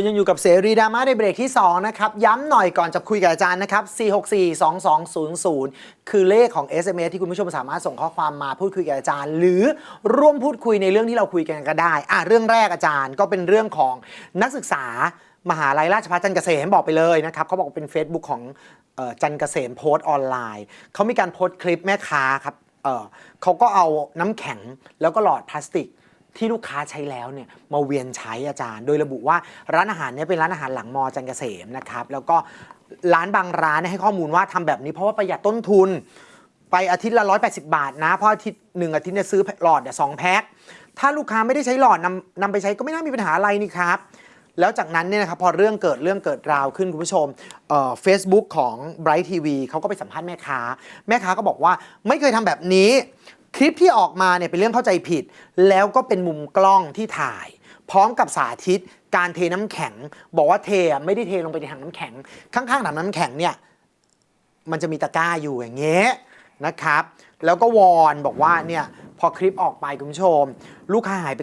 คุณยังอยู่กับเสรีดราม่าในเบรกที่ 2 นะครับ ย้ำหน่อยก่อนจะคุยกับอาจารย์นะครับ 4642200 คือเลขของ SMS ที่คุณผู้ชมสามารถส่งข้อความมาพูดคุยกับอาจารย์ หรือร่วมพูดคุยในเรื่องที่เราคุยกันก็ได้อะเรื่องแรกอาจารย์ก็เป็นเรื่องของนักศึกษามหาลัยราชภัฏจันทร์เกษมบอกไปเลยนะครับเขาบอกว่าเป็น Facebook ของออจันทร์เกษมโพสต์ออนไลน์เขามีการโพสต์คลิปแม่ค้าครับเเขาก็เอาน้ำแข็งแล้วก็หลอดพลาสติก ที่ลูกค้าใช้แล้วเนี่ยมาเวียนใช้อาจารย์ โดยระบุว่าร้านอาหารเนี่ยเป็นร้านอาหารหลังมอจันเกษมนะครับ แล้วก็ร้านบางร้านให้ข้อมูลว่าทำแบบนี้เพราะว่าประหยัดต้นทุน ไปอาทิตย์ละ 180 บาท นะ เพราะอาทิตย์หนึ่งอาทิตย์เนี่ยซื้อหลอดเนี่ยสองแพ็คถ้าลูกค้าไม่ได้ใช้หลอดนำนำไปใช้ก็ไม่น่ามีปัญหาอะไรนี่ครับแล้วจากนั้นเนี่ยนะครับพอเรื่องเกิดเรื่องเกิดราวขึ้นคุณผู้ชมเฟซบุ๊กของ Bright TV เขาก็ไปสัมภาษณ์แม่ค้า แม่ค้าก็บอกว่าไม่เคยทำแบบนี้ คลิปที่ออกมาเนี่ยเป็นเรื่องเข้าใจผิด แล้วก็เป็นมุมกล้องที่ถ่าย พร้อมกับสาธิตการเทน้ำแข็ง บอกว่าเทไม่ได้เทลงไปในถังน้ำแข็ง ข้างๆถังน้ำแข็งเนี่ยมันจะมีตะกร้าอยู่อย่างเงี้ยนะครับ แล้วก็วอนบอกว่าเนี่ยพอคลิปออกไปคุณผู้ชม ลูกค้าหายไป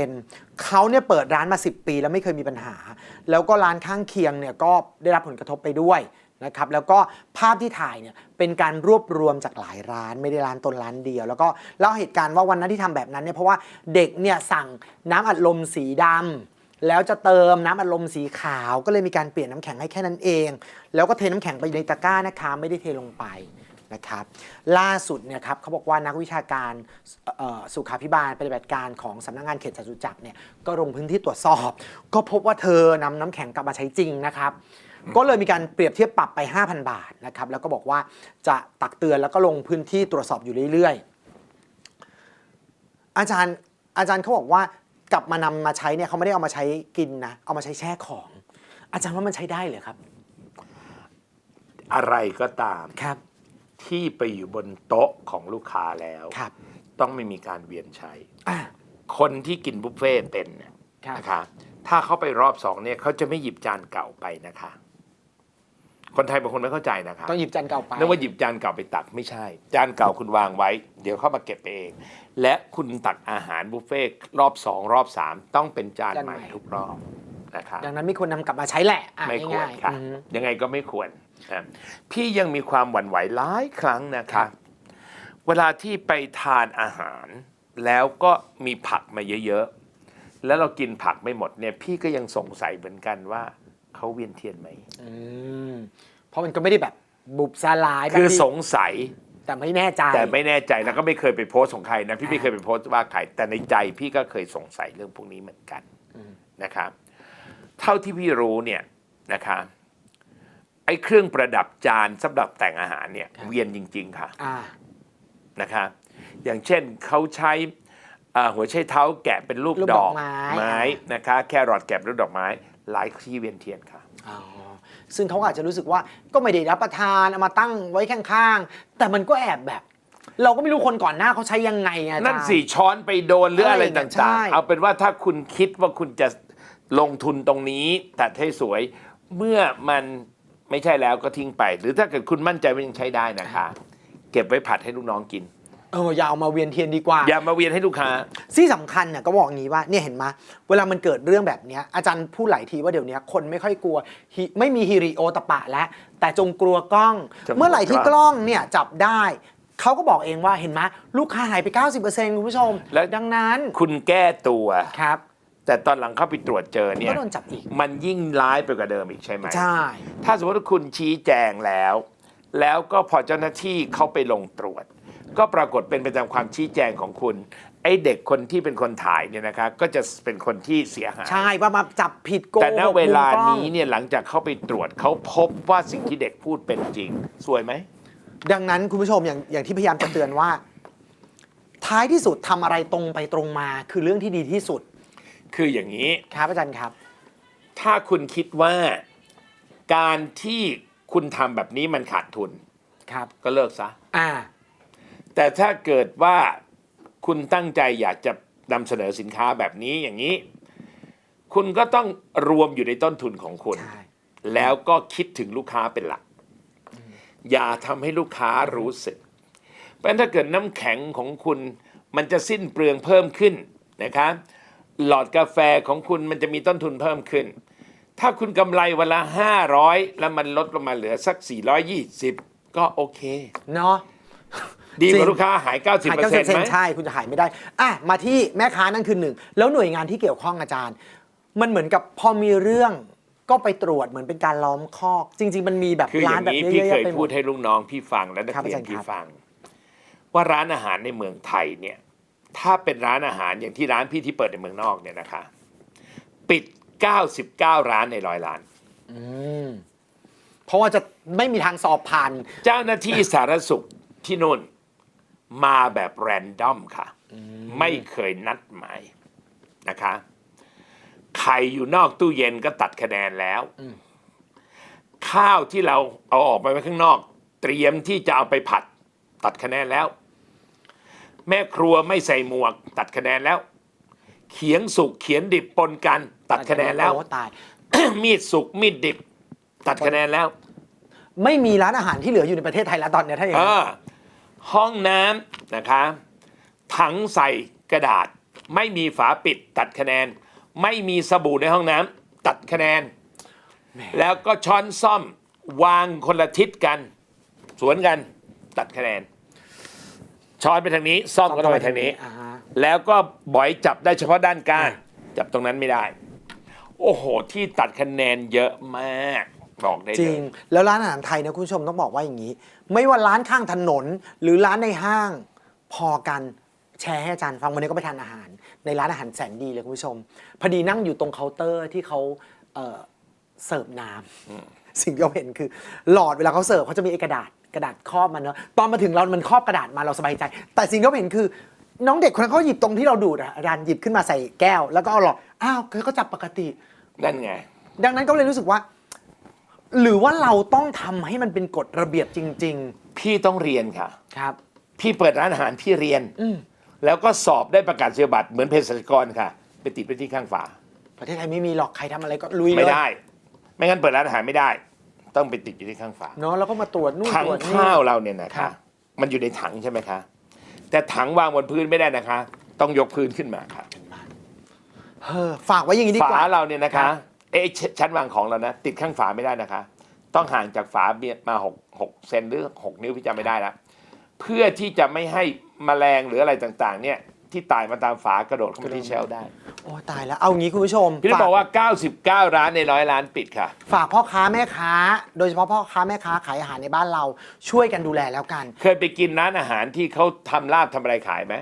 90%เขาเนี่ยเปิดร้านมา 10 ปีแล้วไม่เคยมีปัญหา แล้วก็ร้านข้างเคียงเนี่ยก็ได้รับผลกระทบไปด้วย นะครับแล้วก็ภาพที่ถ่ายเนี่ยเป็นการรวบรวมจากหลายร้านไม่ได้ร้านตนร้านเดียว แล้วก็เล่าเหตุการณ์ว่าวันนั้นที่ทำแบบนั้นเนี่ยเพราะว่าเด็กเนี่ยสั่งน้ำอัดลมสีดำแล้วจะเติมน้ำอัดลมสีขาวก็เลยมีการเปลี่ยนน้ำแข็งให้แค่นั้นเอง แล้วก็เทน้ำแข็งไปในตะกร้านะคะไม่ได้เทลงไปนะครับล่าสุดเนี่ยครับเขาบอกว่านักวิชาการสุขาพิบาลปฏิบัติการของสำนักงานเขตจตุจักรเนี่ยก็ลงพื้นที่ตรวจสอบ ก็พบว่าเธอนำน้ำแข็งกลับมาใช้จริงนะครับ ก็เลยมีการเปรียบเทียบปรับไป 5,000 บาทนะครับแล้วก็บอกว่าจะตักเตือนแล้วก็ลงพื้นที่ตรวจสอบอยู่เรื่อยๆ อาจารย์อาจารย์เขาบอกว่ากลับมานำมาใช้เนี่ยเขาไม่ได้เอามาใช้กินนะเอามาใช้แช่ของ อาจารย์ว่ามันใช้ได้เหรอครับ อะไรก็ตามครับ ที่ไปอยู่บนโต๊ะของลูกค้าแล้วครับต้องไม่มีการเวียนใช้อ่าคนที่กินบุฟเฟ่ต์เป็นเนี่ยครับนะคะ ถ้าเขาไปรอบสองเนี่ยเขาจะไม่หยิบจานเก่าไปนะคะ คนไทยบางคนไม่เข้าใจนะคะต้องหยิบจานเก่าไปนึกว่าหยิบจานเก่าไปตักไม่ใช่ จานเก่าคุณวางไว้ เดี๋ยวเข้ามาเก็บไปเอง และคุณตักอาหารบุฟเฟ่ต์รอบสองรอบสามต้องเป็นจานใหม่ทุกรอบนะคะดังนั้นไม่ควรนำกลับมาใช้แหละอะไม่ควรง่ายๆค่ะอืม ยังไงก็ไม่ควรนะพี่ยังมีความหวั่นไหวหลายครั้งนะครัคะบเวลาที่ไปทานอาหาร แล้วก็มีผักมาเยอะๆ แล้วเรากินผักไม่หมดเนี่ยพี่ก็ยังสงสัยเหมือนกันว่า เขาเวียนเทียนไหมอืมเพราะมันก็ไม่ได้แบบบุบสลายแบบคือที่สงสัยแต่ไม่แน่ใจ แต่ไม่แน่ใจแล้วก็ไม่เคยไปโพสต์ของใครนะพี่ไม่เคยไปโพสต์ว่าใครแต่ในใจพี่ก็เคยสงสัยเรื่องพวกนี้เหมือนกันนะครับเท่าที่พี่รู้เนี่ยนะคะไอ้เครื่องประดับจานสำหรับแต่งอาหารเนี่ยครับเวียนจริง ๆ ค่ะอ่านะคะอย่างเช่นเขาใช้อ่าหัวไชเท้าแกะเป็นรูปรูปดดออกกไม้ไม้อ่านนะคะ แครอทแกะเป็นรูปดอกไม้ หลายที่เวียนเทียนค่ะอ๋อซึ่งเขาอาจจะรู้สึกว่าก็ไม่ได้รับประทานเอามาตั้งไว้ข้างๆ แต่มันก็แอบแบบ เราก็ไม่รู้คนก่อนหน้าเขาใช้ยังไงอะอาจารย์ นั่นสี่ช้อนไปโดนหรืออะไรอะไรอย่างเงี้ยต่างใช่ๆเอาเป็นว่าถ้าคุณคิดว่าคุณจะลงทุนตรงนี้ตัดให้สวย เมื่อมันไม่ใช่แล้วก็ทิ้งไป หรือถ้าเกิดคุณมั่นใจว่ายังใช้ได้นะคะ เก็บไว้ผัดให้ลูกน้องกิน เอออย่าเอามาเวียนเทียนดีกว่า อย่ามาเวียนให้ลูกค้า ที่สำคัญเนี่ยก็บอกอย่างนี้ว่าเนี่ยเห็นไหมเวลามันเกิดเรื่องแบบเนี้ยอาจารย์พูดหลายทีว่าเดี๋ยวนี้คนไม่ค่อยกลัวฮิไม่มีฮิริโอตปะแล้วแต่จงกลัวกล้อง จงกลัว เมื่อไหร่ที่กกล้ล้อองงเนี่ยจับได้เขาก็บอกเองว่าเห็นไหมลูกค้าหายไป 90%คุณผู้ชมแล้วดังนั้นคุณแก้ตัว ครับ แต่ตอนหลังเข้าไปตรวจเจอเนี่ยก็โดนจับอีก มันยิ่งร้ายไปกว่าเดิมอีกใช่ไหม ใช่ ถ้าสมมติว่าคุณชี้แจงแล้ว แล้วก็พอเจ้าหน้าที่เขาไปลงตรวจ ก็ปรากฏเป็นไปตามความชี้แจงของคุณ ไอ้เด็กคนที่เป็นคนถ่ายเนี่ยนะคะก็จะเป็นคนที่เสียหาย ใช่ว่ามาจับผิดโกหกแต่ณเวลามุมกล้องนี้เนี่ยหลังจากเข้าไปตรวจเขาพบว่าสิ่งที่เด็กพูดเป็นจริง สวยไหม ดังนั้นคุณผู้ชมอย่างอย่างที่พยายามจะเตือนว่า ท้ายที่สุดทำอะไรตรงไปตรงมา คือเรื่องที่ดีที่สุดคืออย่างนี้ ครับอาจารย์ครับ ถ้าคุณคิดว่าการที่คุณทำแบบนี้มันขาดทุน ครับ ก็เลิกซะ อ่า แต่ถ้าเกิดว่าคุณตั้งใจอยากจะนำเสนอสินค้าแบบนี้อย่างนี้ คุณก็ต้องรวมอยู่ในต้นทุนของคุณ ใช่ แล้วก็คิดถึงลูกค้าเป็นหลัก อย่าทำให้ลูกค้ารู้สึก เพราะฉะนั้นถ้าเกิดน้ำแข็งของคุณ มันจะสิ้นเปลืองเพิ่มขึ้นนะครับหลอดกาแฟของคุณมันจะมีต้นทุนเพิ่มขึ้น ถ้าคุณกำไรวันละห้าร้อยแล้วมันลดลงมาเหลือสักสี่ร้อยยี่สิบก็โอเค เนาะ ดีกจริว่างลูกค้าหายเก้าสิบหายเปอร์เซ็นต์ไหม ใช่คุณจะหายไม่ได้อะมาที่แม่ค้านั่นคือหนึ่งแล้วหน่วยงานที่เกี่ยวข้องอาจารย์ มันเหมือนกับพอมีเรื่องก็ไปตรวจเหมือนเป็นการล้อมคอก จริง ๆ มันมีแบบคืออร้านย่างแบบนี้เยพี่อะเคแยะยไปหมพูดด ให้ลูกน้องพี่ฟังและนักครับเรียนอาจารย์พี่ครับ ฟัง ว่าร้านอาหารในเมืองไทยเนี่ย ถ้าเป็นร้านอาหารอย่างที่ร้านพี่ที่เปิดในเมืองนอกเนี่ยนะคะ ปิด 99 ร้านในร้อยล้านอืมเพราะว่าจะไม่มีทางสอบผ่าน เจ้าหน้าที่สาธารณสุขที่นู่น มาแบบแรนดอมค่ะ ไม่เคยนัดหมายนะคะไข่อยู่นอกตู้เย็นก็ตัดคะแนนแล้ว ข้าวที่เราเอาออกไปไว้ข้างนอก เตรียมที่จะเอาไปผัด ตัดคะแนนแล้ว แม่ครัวไม่ใส่หมวก ตัดคะแนนแล้ว เขียงสุกเขียนดิบปนกัน ตัดคะแนนแล้ว โอ้ตาย มีดสุกมีดดิบ ตัดคะแนนแล้ว ไม่มีร้านอาหารที่เหลืออยู่ในประเทศไทยแล้วตอนเนี้ยถ้าอย่างเอนั้น อ ห้องน้ำนะคะ ถังใส่กระดาษ ไม่มีฝาปิดตัดคะแนน ไม่มีสบู่ในห้องน้ำตัดคะแนน แล้วก็ช้อนซ่อมวางคนละทิศกัน สวนกันตัดคะแนน ช้อนไปทางนี้ซ่อมก็ต้องไปทางนี้ อ่าฮะ แล้วก็บอยจับได้เฉพาะด้านก้านจับตรงนั้นไม่ได้ โอ้โห ที่ตัดคะแนนเยอะมาก บอกได้จเลริงยแล้วร้านอาหารไทยนะคุณผู้ชมต้องบอกว่าอย่างนี้ ไม่ว่าร้านข้างถนนหรือร้านในห้าง พอกันแชร์ให้อาจารย์ฟังวันนี้ก็ไปทานอาหาร ในร้านอาหารแสนดีเลยคุณผู้ชม พอดีนั่งอยู่ตรงเคาน์เตอร์ที่เขาเอ่อเสิร์ฟน้ำสิ่งที่เราเห็นคือ หลอดเวลาเขาเสิร์ฟเขาจะมีไอ้กระดาษกระดาษครอบมันเนาะตอนมาถึงเรา มันครอบกระดาษมาเราสบายใจ แต่สิ่งที่เราเห็นคือ น้องเด็กคนนั้นเขาหยิบตรงที่เราดูดอะอาจารย์หยิบขึ้นมาใส่แก้ว แล้วก็เอาหลอดอ้าวเขาก็จับปกติ นั่นไง ดังนั้นก็เลยรู้สึกว่า หรือว่าเราต้องทำให้มันเป็นกฎระเบียบจริง พี่ต้องเรียนค่ะ ๆ ครับ พี่เปิดร้านอาหารพี่เรียน อืมแล้วก็สอบได้ประกาศนียบัตรเหมือนเภสัชกรค่ะ ไปติดไปที่ข้างฝา ประเทศไทยไม่มีหรอกใครทำอะไรก็ลุยเลยไม่ได้ ไม่งั้นเปิดร้านอาหารไม่ได้ ต้องไปติดอยู่ที่ข้างฝา เนาะแล้วก็มาตรวจนู่นถังตรวจนี่ ข้าวเราเนี่ยนะครัคะ บ มันอยู่ในถังใช่ไหมคะ แต่ถังวางบนพื้นไม่ได้นะคะ ต้องยกพื้นขึ้นมาค่ะ เออฝากไว้อย่างนี้ดีกฝาว่า เราเนี่ยนะครัคะ บ เอ๊ะชชั้นวางของเรานะ ติดข้างฝาไม่ได้นะคะ ต้องห่างจากฝาเบียดมาหกหกเซนหรือหกนิ้วพี่จำไม่ได้แล้วเพื่อที่จะไม่ให้แมลงหรืออะไรต่างๆ เนี่ย ที่ตายมาตามฝากระโดดเข้ามาที่เชลฟ์ได้ โอ้ตายแล้ว เอางี้คุณผู้ชมพี่เลยฝากบอกว่า 99 ร้านในร้อยร้านปิดค่ะ ฝากพ่อค้าแม่ค้า โดยเฉพาะพ่อค้าแม่ค้าขายอาหารในบ้านเราช่วยกันดูแลแล้วกัน เคยไปกินร้านอาหารที่เขาทำลาบทำอะไรขายไหม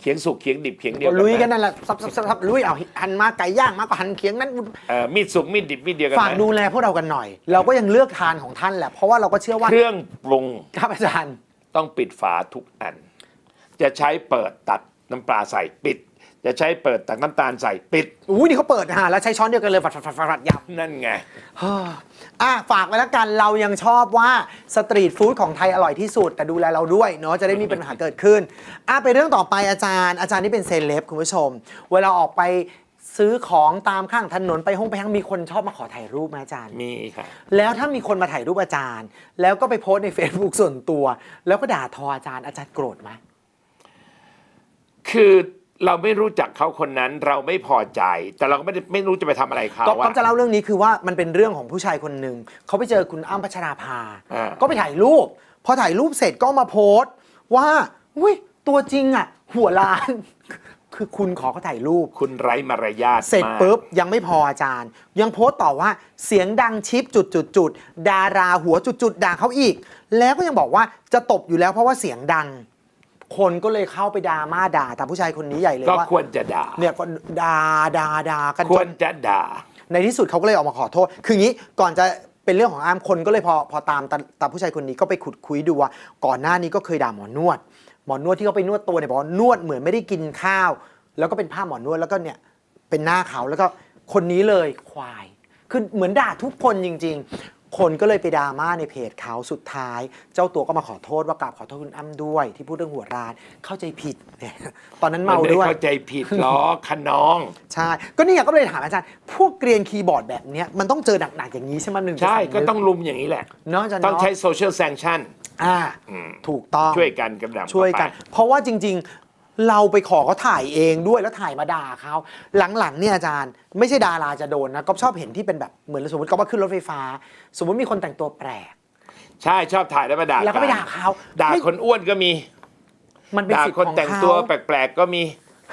เขียงสุกเขียงดิบเขียงเดียวก็กันลุยไหมกันนั่นแหละซับซับซับซับลุยเอาหันมาไก่ย่างมาก็หันเคียงนั้นเอ่อมีดสุกมีดดิบมีดเดียวกันฝากไหมดูแลพวกเรากันหน่อย เราก็ยังเลือกทานของท่านแหละเพราะว่าเราก็เชื่อว่าเครื่องปรุงครับอาจารย์ต้องปิดฝาทุกอัน จะใช้เปิดตัดน้ำปลาใส่ปิด จะใช้เปิดตักน้ำตาลใส่ปิดอุ้ยนี่เขาเปิดอาหารแล้วใช้ช้อนเดียวกันเลยฝัดฝัดฝัดฝัดยำนั่นไงเฮ้ออะฝากไว้แล้วกันเรายังชอบว่าสตรีทฟู้ดของไทยอร่อยที่สุด แต่ดูแลเราด้วยเนาะจะได้มีปัญหาเกิดขึ้นอะไปเรื่องต่อไปอาจารย์ อาจารย์นี่เป็นเซเลบคุณผู้ชม เวลาออกไปซื้อของตามข้างถนนไปห้องไปห้างมีคนชอบมาขอถ่ายรูปไหมอาจารย์ มีค่ะ แล้วถ้ามีคนมาถ่ายรูปอาจารย์ แล้วก็ไปโพสต์ใน Facebook ส่วนตัว แล้วก็ด่าทออาจารย์อาจารย์โกรธไหมคือ เราไม่รู้จักเขาคนนั้นเราไม่พอใจ แต่เราก็ไม่ได้ไม่รู้จะไปทำอะไรเขาก็อะก็จะเล่าเรื่องนี้คือว่ามันเป็นเรื่องของผู้ชายคนหนึ่งเขาไปเจอคุณอ้ำพัชราภา อ่า ก็ไปถ่ายรูป พอถ่ายรูปเสร็จก็มาโพสต์ ว่าอุ้ยตัวจริงอะ หัวล้าน คือคุณขอเขาถ่ายรูป คุณไร้มารยาทเสร็จมากปุ๊บ ยังไม่พออาจารย์ ยังโพสต์ต่อว่าเสียงดังชิปจุดจุดจุดดาราหัวจุดจุดด่าเขาอีก แล้วก็ยังบอกว่าจะตบอยู่แล้วเพราะว่าเสียงดัง คนก็เลยเข้าไปด่ามาด่าแต่ผู้ชายคนนี้ใหญ่เลยก็ว่าควรจะด่า เนี่ยก็ด่าด่าด่ากันควจรนจะด่า ในที่สุดเขาก็เลยออกมาขอโทษ คืออย่างนี้ก่อนจะเป็นเรื่องของอาร์มคนก็เลยพอพอตามตาตามผู้ชายคนนี้ก็ไปขุดคุยดูว่าก่อนหน้านี้ก็เคยด่าหมอนวด หมอนวดที่เขาไปนวดตัวเนี่ยบอกว่านวดเหมือนไม่ได้กินข้าว แล้วก็เป็นผ้าหมอนวดแล้วก็เนี่ยเป็นหน้าเขาแล้วก็คนนี้เลยควาย คือเหมือนด่าทุกคนจริง ๆ คนก็เลยไปดราม่าในเพจเขาสุดท้าย เจ้าตัวก็มาขอโทษว่ากราบขอโทษคุณอ้ำด้วย ที่พูดเรื่องหัวร้านเข้าใจผิดเนี่ยตอนนั้นมันเมาไม่ด้วย เข้าใจผิดหรอกขนอง ใช่ ก็นี่ไงก็เลยถามอาจารย์ พวกเกรียนคีย์บอร์ดแบบเนี้ยมันต้องเจอหนักๆอย่างนี้ใช่ไหมหนึ่งจะใช่สำนึก็ต้องลุมอย่างนี้แหละเนาะอาจารย์ต้องเนาะใช้โซเชียลแซงชั่นอ่าอืมถูกต้องช่วยกันกำลังช่วยกัน เพราะว่าจริง เราไปขอเขาถ่ายเองด้วยแล้วถ่ายมาด่าเขาหลังๆเนี่ยอาจารย์ไม่ใช่ดาราจะโดนนะก็ชอบเห็นที่เป็นแบบเหมือนสมมติก็ว่าขึ้นรถไฟฟ้า สมมติมีคนแต่งตัวแปลก ใช่ชอบถ่ายแล้วมาด่าแล้วก็ไปนด่าเขาด่าไม่ คนอ้วนก็มีมันเป็นด่าสิทธิ์คนของแต่งเขาตัวแปลกๆก็มี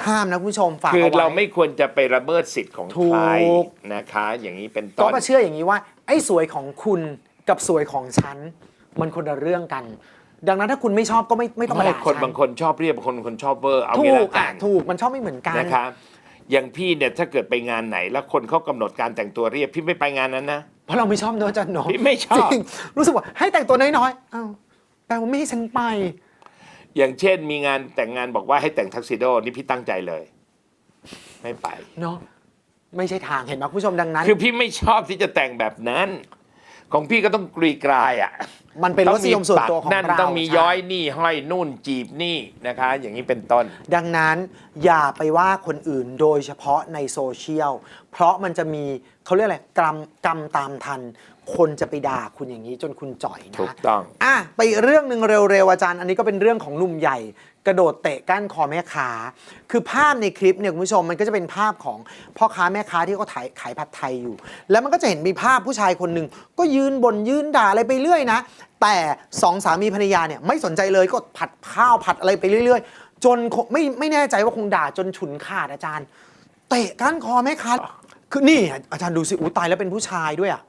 ห้ามนะคุณผู้ชมฝากคือเอาไว้ เราไม่ควรจะไปละเมิดสิทธิ์ของถูใครกนะคะ อย่างนี้เป็นก็ต้น มาเชื่ออย่างนี้ว่า ไอ้สวยของคุณกับสวยของฉัน มันคนละเรื่องกัน ดังนั้นถ้าคุณไม่ชอบก็ไม่ไม่ต้องมาไม่ด่าคนฉับางคนชอบเรียบบางคนคนชอบเวอร์เอาถูงี้กละกัอะนถูกมันชอบไม่เหมือนกันนะครับอย่างพี่เนี่ยถ้าเกิดไปงานไหน แล้วคนเขากำหนดการแต่งตัวเรียบพี่ไม่ไปงานนั้นนะ เพราะเราไม่ชอบเนอะอาจารย์เนาะพี่ไม่ชอบ จริงรู้สึกว่าให้แต่งตัวน้อยๆอ้าวแปลว่าไม่ให้ฉันไป อย่างเช่นมีงานแต่งงานบอกว่าให้แต่งทักซิโดนี่พี่ตั้งใจเลย ไม่ไป เนาะไม่ใช่ทางเห็นไหมคุณผู้ชมดังนั้น คือพี่ไม่ชอบที่จะแต่งแบบนั้น ของพี่ก็ต้องกรีกรายอะ มันเป็นรสนิยมส่วนตัวของนั่นเราต้องมีใช่ย้อยนี่ห้อยนู่นจีบนี่นะคะ อย่างนี้เป็นต้น ดังนั้นอย่าไปว่าคนอื่นโดยเฉพาะในโซเชียล เพราะมันจะมีเขาเรียกอะไรกรรมกรรมตามทัน คนจะไปด่าคุณอย่างนี้จนคุณจ่อยนะถูกต้อง อะไปอีกเรื่องหนึ่งเร็วๆอาจารย์ อันนี้ก็เป็นเรื่องของหนุ่มใหญ่ กระโดดเตะก้านคอแม่ค้า คือภาพในคลิปเนี่ยคุณผู้ชมมันก็จะเป็นภาพของพ่อค้าแม่ค้าที่เขาขายขายผัดไทยอยู่ แล้วมันก็จะเห็นมีภาพผู้ชายคนหนึ่งก็ยืนบนยืนด่าอะไรไปเรื่อยนะ แต่สองสามีภรรยาเนี่ยไม่สนใจเลยก็ผัดข้าวผัดอะไรไปเรื่อย ๆ จนคงไม่ไม่แน่ใจว่าคงด่าจนฉุนขาดอาจารย์ เตะก้านคอแม่ค้าคือนี่อาจารย์ดูสิอู้ตายแล้วเป็นผู้ชายด้วยอะ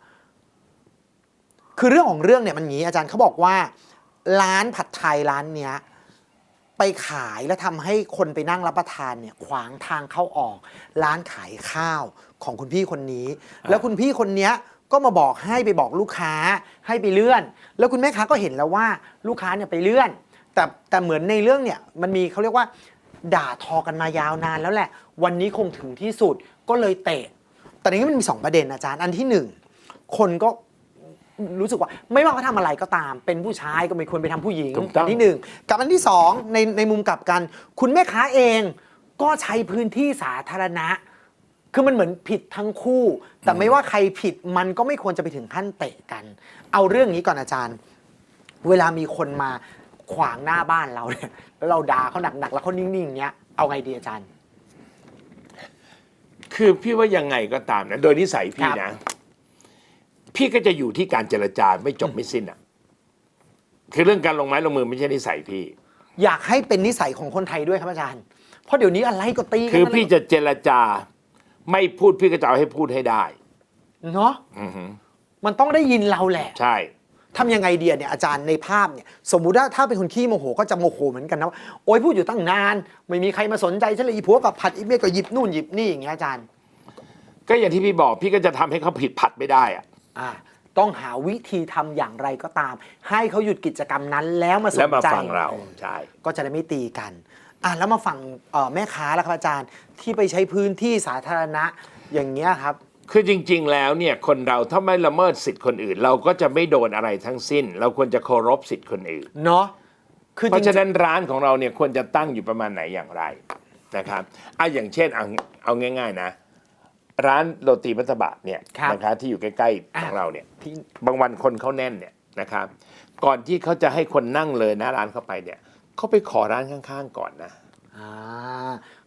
คือเรื่องของเรื่องเนี่ยมันอย่างนี้อาจารย์เขาบอกว่าร้านผัดไทยร้านเนี้ยไปขายแล้วทำให้คนไปนั่งรับประทานเนี่ยขวางทางเข้าออก ร้านขายข้าวของคุณพี่คนนี้ แล้วคุณพี่คนเนี้ยก็มาบอกให้ไปบอกลูกค้าให้ไปเลื่อน แล้วคุณแม่ค้าก็เห็นแล้วว่าลูกค้าเนี่ยไปเลื่อน แต่แต่เหมือนในเรื่องเนี่ยมันมีเขาเรียกว่า ด่าทอกันมายาวนานแล้วแหละ วันนี้คงถึงที่สุดก็เลยเตะแต่นี้มันมีสองประเด็นอาจารย์อันที่หนึ่งคนก็ รู้สึกว่าไม่ว่าเขาทำอะไรก็ตาม เป็นผู้ชายก็ไม่ควรไปทำผู้หญิงถูกต้องนที่หนึ่งกับอันที่สองในในมุมกลับกัน คุณแม่ค้าเองก็ใช้พื้นที่สาธารณะ คือมันเหมือนผิดทั้งคู่ แต่ไม่ว่าใครผิดมันก็ไม่ควรจะไปถึงขั้นเตะกัน เอาเรื่องนี้ก่อนอาจารย์ เวลามีคนมาขวางหน้าบ้านเราเนี่ยแล้วเราด่าเขาหนักๆแล้วเขานิ่งๆอย่างเงี้ยเอาไงดีอาจารย์ คือพี่ว่ายังไงก็ตามนะ โดยนิสัยพี่ครับนะ พี่ก็จะอยู่ที่การเจรจาไม่จบไม่สิ้นอะ คือเรื่องการลงไม้ลงมือไม่ใช่นิสัยพี่ อยากให้เป็นนิสัยของคนไทยด้วยครับอาจารย์ เพราะเดี๋ยวนี้อะไรก็ตีกันคือนั่นพี่แหละจะเจรจา ไม่พูดพี่ก็จะเอาให้พูดให้ได้เนาะอือหือมันต้องได้ยินเราแหละ ใช่ ทำยังไงเดียเนี่ยอาจารย์ในภาพเนี่ยสมมุติว่าถ้าเป็นคนขี้โมโหก็จะโมโหเหมือนกันนะว่าโอ๊ยพูดอยู่ตั้งนาน ไม่มีใครมาสนใจฉันเลยอีผัวกับผัดอีเมียก็หยิบนู่นหยิบนี่อย่างเงี้ยอาจารย์ ก็อย่างที่พี่บอกพี่ก็จะทำให้เขาผิดผัดไม่ได้อะ อ่าต้องหาวิธีทำอย่างไรก็ตาม ให้เขาหยุดกิจกรรมนั้นแล้วมาสแล้วนมาใจ ฟังเราใช่ ก็จะได้ไม่ตีกัน อะแล้วมาฟังเอ่อแม่ค้าแล้วครับอาจารย์ที่ไปใช้พื้นที่สาธารณะอย่างเงี้ยครับ คือจริงๆ แล้วเนี่ยคนเราถ้าไม่ละเมิดสิทธิ์คนอื่น เราก็จะไม่โดนอะไรทั้งสิ้น เราควรจะเคารพสิทธิ์คนอื่น เนาะคือเพราะจฉะริงนั้นร้านของเราเนี่ยควรจะตั้งอยู่ประมาณไหนอย่างไรนะครับอะอย่างเช่นเอาเอาง่าย ๆ นะ ร้านโรตีมัตตบะเนี่ยนะคะที่อยู่ใกล้ๆของเราเนี่ยๆที่บางวันคนเขาแน่นเนี่ยนะครับก่อนที่เขาจะให้คนนั่งเลยหน้าร้านเข้าไปเนี่ยเขาไปขอร้านข้างๆก่อนนะ อ่า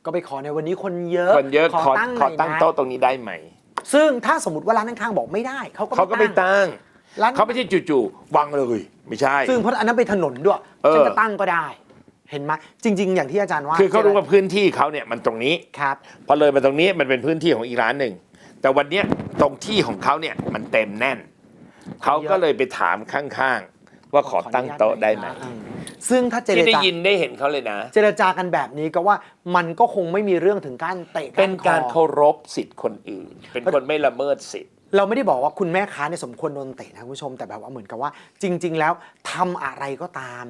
ก็ไปขอในวันนี้คนเยอะคนเยอะขอตั้งหขน่ออยตั้งนะโต๊ะตรงนี้ได้ไหม ซึ่งถ้าสมมติว่าร้านข้างๆบอกไม่ได้เขาก็เขาก็ไปตั้งร้านเขาไม่ใช่จู่ๆวางเลยไม่ใช่ ซึ่งเพราะอันนั้นเป็นถนนด้วยเออ ฉันจะตั้งก็ได้ เห็นไหมจริง ๆ อย่างที่อาจารย์ว่าคือเขารู้ว่าพื้นที่เขาเนี่ยมันตรงนี้ครับ พอเลยมาตรงนี้มันเป็นพื้นที่ของอีกร้านหนึ่ง แต่วันเนี้ยตรงที่ของเขาเนี่ยมันเต็มแน่น เขาก็เลยไปถามข้างๆ ว่าขอตั้งโต๊ะได้ไหมอืซึ่งถ้าเจรที่ได้จายินได้เห็นเขาเลยนะ เจรจากันแบบนี้ก็ว่ามันก็คงไม่มีเรื่องถึงการเตะเป็นการคอ เคารพสิทธิ์คนอื่น เป็นคนไม่ละเมิดสิทธิ์ เราไม่ได้บอกว่าคุณแม่ค้าเนี่ยสมควรโดนเตะนะคุณผู้ชมแต่แบบว่าเหมือนกับว่า จริง ๆ แล้วทำอะไรก็ตาม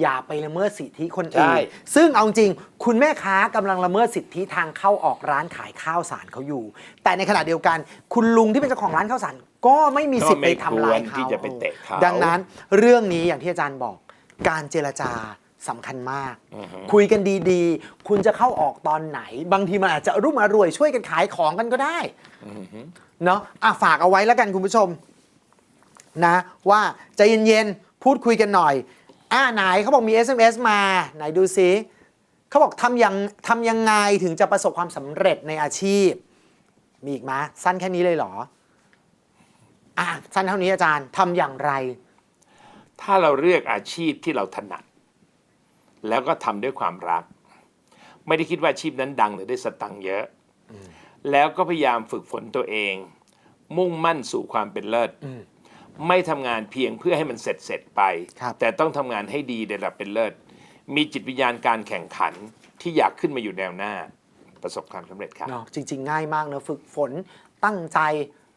อย่าไปละเมิดสิทธิคนใช่อื่นซึ่งเอาจริง คุณแม่ค้ากำลังละเมิดสิทธิทางเข้าออกร้านขายข้าวสารเขาอยู่ แต่ในขณะเดียวกัน คุณลุงที่เป็นเจ้าของร้านข้าวสารก็ไม่มีสิทธิ์ไปทำร้ายเขาที่จะไปเตะเขา ดังนั้นเรื่องนี้อย่างที่อาจารย์บอก การเจรจาสำคัญมาก คุยกันดีๆ คุณจะเข้าออกตอนไหน บางทีมันอาจจะรุ่มอร่วยช่วยกันขายของกันก็ได้ เนาะอะฝากเอาไว้แล้วกันคุณผู้ชมนะว่าใจเย็นๆ พูดคุยกันหน่อย อ่าไหนเขาบอกมี SMS มา ไหนดูซิเขาบอกทำยังทำยังไงถึงจะประสบความสำเร็จในอาชีพ มีอีกไหมสั้นแค่นี้เลยเหรอ อะสั้นเท่านี้อาจารย์ทำอย่างไร ถ้าเราเลือกอาชีพที่เราถนัด แล้วก็ทำด้วยความรัก ไม่ได้คิดว่าอาชีพนั้นดังหรือได้สตังค์เยอะ แล้วก็พยายามฝึกฝนตัวเอง มุ่งมั่นสู่ความเป็นเลิศอืมไม่ทำงานเพียงเพื่อให้มันเสร็จเสร็จๆไปครับแต่ต้องทำงานให้ดีในระดับเป็นเลิศ มีจิตวิญญาณการแข่งขันที่อยากขึ้นมาอยู่แนวหน้า ประสบความสำเร็จครับเนาะจริง ๆ ง่ายมากเนอะฝึกฝนตั้งใจ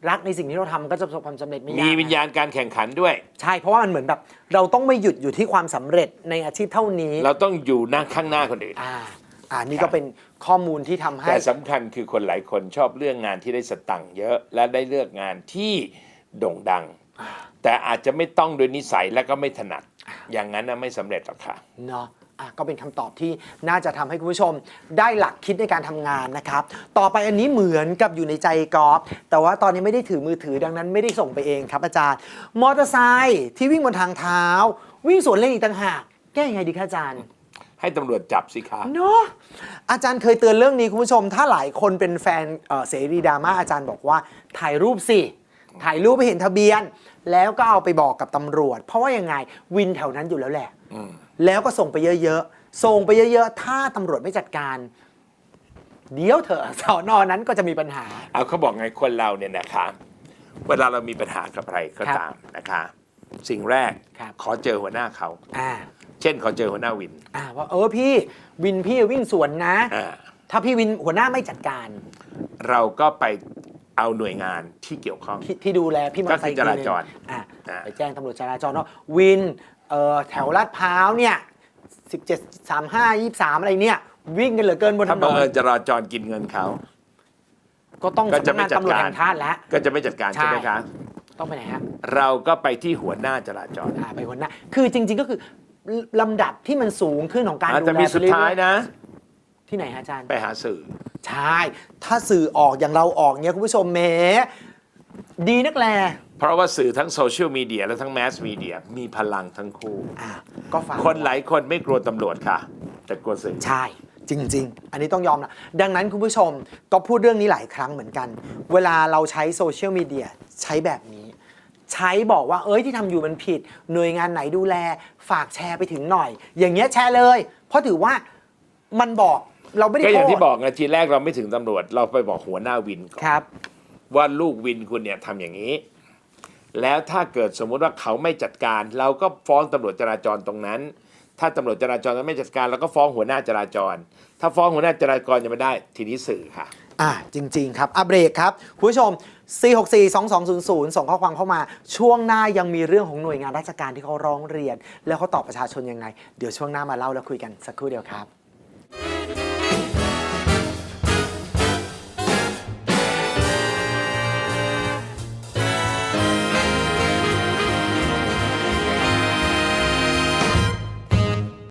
รักในสิ่งที่เราทำก็จะประสบความสำเร็จไม่ยากมีนะวิญญาณการแข่งขันด้วย ใช่เพราะว่ามันเหมือนแบบ เราต้องไม่หยุดอยู่ที่ความสำเร็จในอาชีพเท่านี้ เราต้องอยู่หน้าข้างหน้าคนอื่น อ่า อ่านี่ก็เป็นข้อมูลที่ทำให้ แต่สำคัญคือคนหลายคนชอบเรื่องงานที่ได้สตังค์เยอะ และได้เลือกงานที่โด่งดัง แต่อาจจะไม่ต้องโดยนิสัยและก็ไม่ถนัด อย่างนั้นนะไม่สำเร็จหรอกค่ะเนาะอะก็เป็นคำตอบที่น่าจะทำให้คุณผู้ชมได้หลักคิดในการทำงานนะครับ ต่อไปอันนี้เหมือนกับอยู่ในใจกอล์ฟแต่ว่าตอนนี้ไม่ได้ถือมือถือดังนั้นไม่ได้ส่งไปเองครับอาจารย์ มอเตอร์ไซค์ที่วิ่งบนทางเท้า วิ่งสวนเลนอีกต่างหากแก้ยังไงดีคะอาจารย์ ให้ตำรวจจับสิคะ เนาะอาจารย์เคยเตือนเรื่องนี้คุณผู้ชม ถ้าหลายคนเป็นแฟนเอ่อเสรีดราม่าอาจารย์บอกว่าถ่ายรูปสิ ถ่ายรูปไปเห็นทะเบียน แล้วก็เอาไปบอกกับตำรวจ เพราะว่ายังไงวินแถวนั้นอยู่แล้วแหละ อืม แล้วก็ส่งไปเยอะๆ ส่งไปเยอะๆ ถ้าตำรวจไม่จัดการ เดี๋ยวเถอะสอนอนั้นก็จะมีปัญหา เอาเขาบอกไงคนเราเนี่ยนะคะ เวลาเรามีปัญหากับใครก็ครับตามนะคะ สิ่งแรกครับ ขอเจอหัวหน้าเขา อ่า เช่นขอเจอหัวหน้าวินอ่าว่าเออพี่วินพี่วิ่งสวนนะ อ่าถ้าพี่วินหัวหน้าไม่จัดการเราก็ไปเอาหน่วยงานที่เกี่ยวข้อง ที่ที่ดูแลพี่มอเตอร์ไซค์ก็คือจราจรอีกทีหนึ่งอะอ่า ไปแจ้งตำรวจจราจรว่าวินเอ่อแถวลาดพร้าวเนี่ย17 35 23 อะไรเนี่ย วิ่งกันเหลือเกินบนถถ้านบังนเอิญจราจรกินเงินเขา ก็ต้องก็จะสำนักไม่งานจัดตำรวจการ แห่งชาติแล้ว ก็จะไม่จัดการใช่ ใช่ไหมคะต้องไปไหนฮะ เราก็ไปที่หัวหน้าจราจร อ่าไปหัวหน้า คือจริง ๆ ก็คือ ลำดับที่มันสูงขึ้นของการอาจดูจะแลมีไปสุดเรื่อท้ายยนะ ๆที่ไหนฮะอาจารย์ ไปหาสื่อ ใช่ ถ้าสื่อออกอย่างเราออกเนี่ยคุณผู้ชมแหมดีนักแลเพราะว่าสื่อทั้งโซเชียลมีเดียและทั้งแมสมีเดียมีพลังทั้งคู่ อ่าก็ฝากคนหลายคนไม่กลัวตำรวจค่ะ แต่กลัวสื่อ ใช่จริง ๆ อันนี้ต้องยอมนะดังนั้นคุณผู้ชมก็พูดเรื่องนี้หลายครั้งเหมือนกัน เวลาเราใช้โซเชียลมีเดียใช้แบบนี้ ใช้บอกว่าเอ้ยที่ทำอยู่มันผิด หน่วยงานไหนดูแล ฝากแชร์ไปถึงหน่อย อย่างเงี้ยแชร์เลย เพราะถือว่ามันบอกเราไม่ได้ก็อย่างที่โทษบอกไงทีแรกเราไม่ถึงตำรวจ เราไปบอกหัวหน้าวินก่อนครับ ว่าลูกวินคุณเนี่ยทำอย่างนี้ แล้วถ้าเกิดสมมุติว่าเขาไม่จัดการ เราก็ฟ้องตำรวจจราจรตรงนั้น ถ้าตำรวจจราจรไม่จัดการเราก็ฟ้องหัวหน้าจราจร ถ้าฟ้องหัวหน้าจราจรยังไม่ได้ ทีนี้สื่อค่ะ อ่าจริง ๆ ครับอัปเบรกครับ คุณผู้ชม 4642200 ส่งข้อความเข้ามาช่วงหน้ายังมีเรื่องของหน่วยงานราชการที่เขาร้องเรียน แล้วเขาตอบประชาชนยังไง เดี๋ยวช่วงหน้ามาเล่าแล้วคุยกันสักครู่เดียวครับ